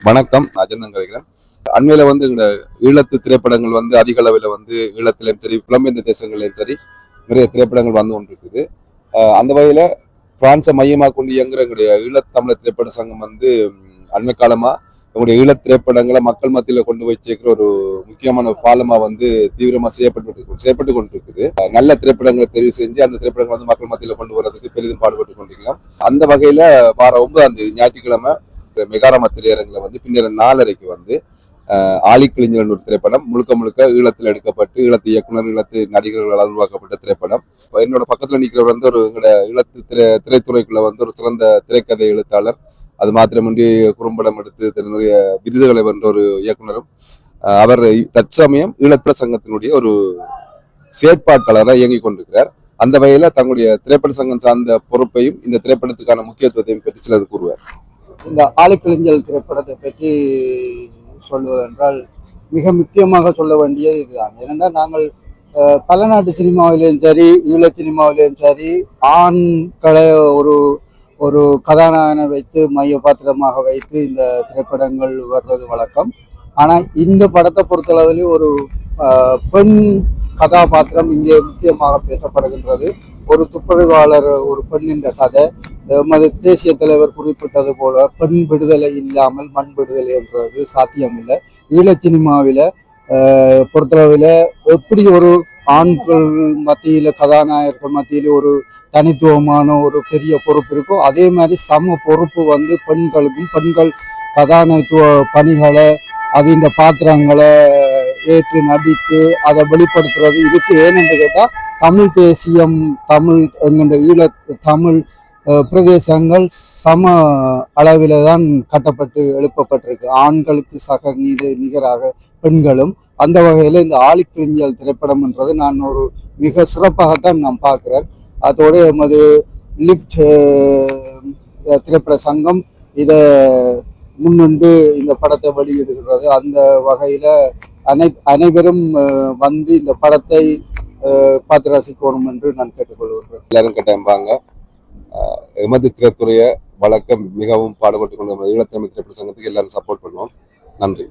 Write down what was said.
வணக்கம். அஜந்தன் கதைக்கிறேன் அண்மையில வந்து எங்களோட ஈழத்து திரைப்படங்கள் வந்து அதிக அளவில் வந்து ஈழத்திலையும் சரி புலம்பெயர்ந்த தேசங்களையும் சரி நிறைய திரைப்படங்கள் வந்து கொண்டு இருக்குது அந்த வகையில் பிரான்ஸை மையமாக கொண்டு இயங்குற எங்களுடைய ஈழத்தமிழர் திரைப்பட சங்கம் வந்து அண்மை காலமாக எங்களுடைய ஈழத் திரைப்படங்களை மக்கள் மத்தியில் கொண்டு போய் சேர்க்கிற ஒரு முக்கியமான பாலமாக வந்து தீவிரமாக செய்யப்பட்டு செய்யப்பட்டு கொண்டு இருக்குது நல்ல திரைப்படங்களை தெரிவு செஞ்சு அந்த திரைப்படங்களை வந்து மக்கள் மத்தியில் கொண்டு வர்றதுக்கு பெரிதும் பாடுபட்டு கொண்டிருக்கலாம். அந்த வகையில் வார ஒன்பதாம் தேதி ஞாயிற்றுக்கிழமை மெகாரம திரையரங்கில் வந்து பின்னர் நாலரைக்கு வந்து ஆலிக்கிழிஞ்சலன் ஒரு திரைப்படம் முழுக்க முழுக்க ஈழத்தில் எடுக்கப்பட்டு ஈழத்து இயக்குனர் ஈழத்து நடிகர்களால் உருவாக்கப்பட்ட திரைப்படம். என்னோட பக்கத்தில் நிற்கிறவர் வந்து ஒரு எங்களோட ஈழத்து திரை திரைத்துறைக்குள்ள வந்து ஒரு சிறந்த திரைக்கதை எழுத்தாளர். அது மாத்திரமின்றி குறும்படம் எடுத்து நிறைய விருதுகளை வென்ற ஒரு இயக்குனரும். அவர் தற்சமயம் ஈழத்திர சங்கத்தினுடைய ஒரு செயற்பாட்டாளராக இயங்கிக் கொண்டிருக்கிறார். அந்த வகையில் தங்களுடைய திரைப்பட சங்கம் சார்ந்த பொறுப்பையும் இந்த திரைப்படத்துக்கான முக்கியத்துவத்தையும் பற்றி சிலது கூறுவார். இந்த ஆளுக்கிழிஞ்சல் திரைப்படத்தை பற்றி சொல்வதென்றால் மிக முக்கியமாக சொல்ல வேண்டியது இதுதான். ஏனென்றால் நாங்கள் பல நாட்டு சினிமாவிலையும் சரி ஈழ சினிமாவிலையும் சரி ஆண்களை ஒரு ஒரு கதாநாயகனை வைத்து மைய பாத்திரமாக வைத்து இந்த திரைப்படங்கள் வர்றது வழக்கம். ஆனால் இந்த படத்தை பொறுத்தளவில் ஒரு பெண் கதாபாத்திரம் இங்கே முக்கியமாக பேசப்படுகின்றது. ஒரு துப்புரவாளர் ஒரு பெண்ணின்ற கதை. எமது தேசிய தலைவர் குறிப்பிட்டது போல பெண் விடுதலை இல்லாமல் மண் விடுதலை என்றது சாத்தியமில்லை. ஈழ சினிமாவில பொறுத்தளவில் எப்படி ஒரு ஆண்கள் மத்தியில் கதாநாயகர்கள் மத்தியில் ஒரு தனித்துவமான ஒரு பெரிய பொறுப்பு இருக்கோ அதே மாதிரி சம பொறுப்பு வந்து பெண்களுக்கும் பெண்கள் கதாநாயகத்துவ பணிகளை அது இந்த பாத்திரங்களை ஏற்று நடித்து அதை வெளிப்படுத்துறது இதுக்கு ஏனென்று கேட்டால் தமிழ் தேசியம் தமிழ் என்கின்ற ஈழ தமிழ் பிரதேசங்கள் சம அளவில் தான் கட்டப்பட்டு எழுப்பப்பட்டிருக்கு. ஆண்களுக்கு சக நீதி நிகராக பெண்களும் அந்த வகையில் இந்த ஆழிக்கிழிஞ்சல் திரைப்படம்ன்றது நான் ஒரு மிக சிறப்பாகத்தான் நான் பார்க்குறேன். அதோடு எமது லிஃப்ட் திரைப்பட சங்கம் இதை முன்னின்று இந்த படத்தை வெளியிடுகிறது. அந்த வகையில் அனை அனைவரும் வந்து இந்த படத்தை பார்த்து ரசிக்கணும் என்று நான் கேட்டுக்கொள்கிறேன். எல்லாரும் கேட்டாங்க எமது திரைத்துறையை வளர்க்க மிகவும் பாடுபட்டு கொண்டு ஈழத்தமிழ் திரைப்பட சங்கத்துக்கு எல்லாரும் சப்போர்ட் பண்ணுவோம். நன்றி.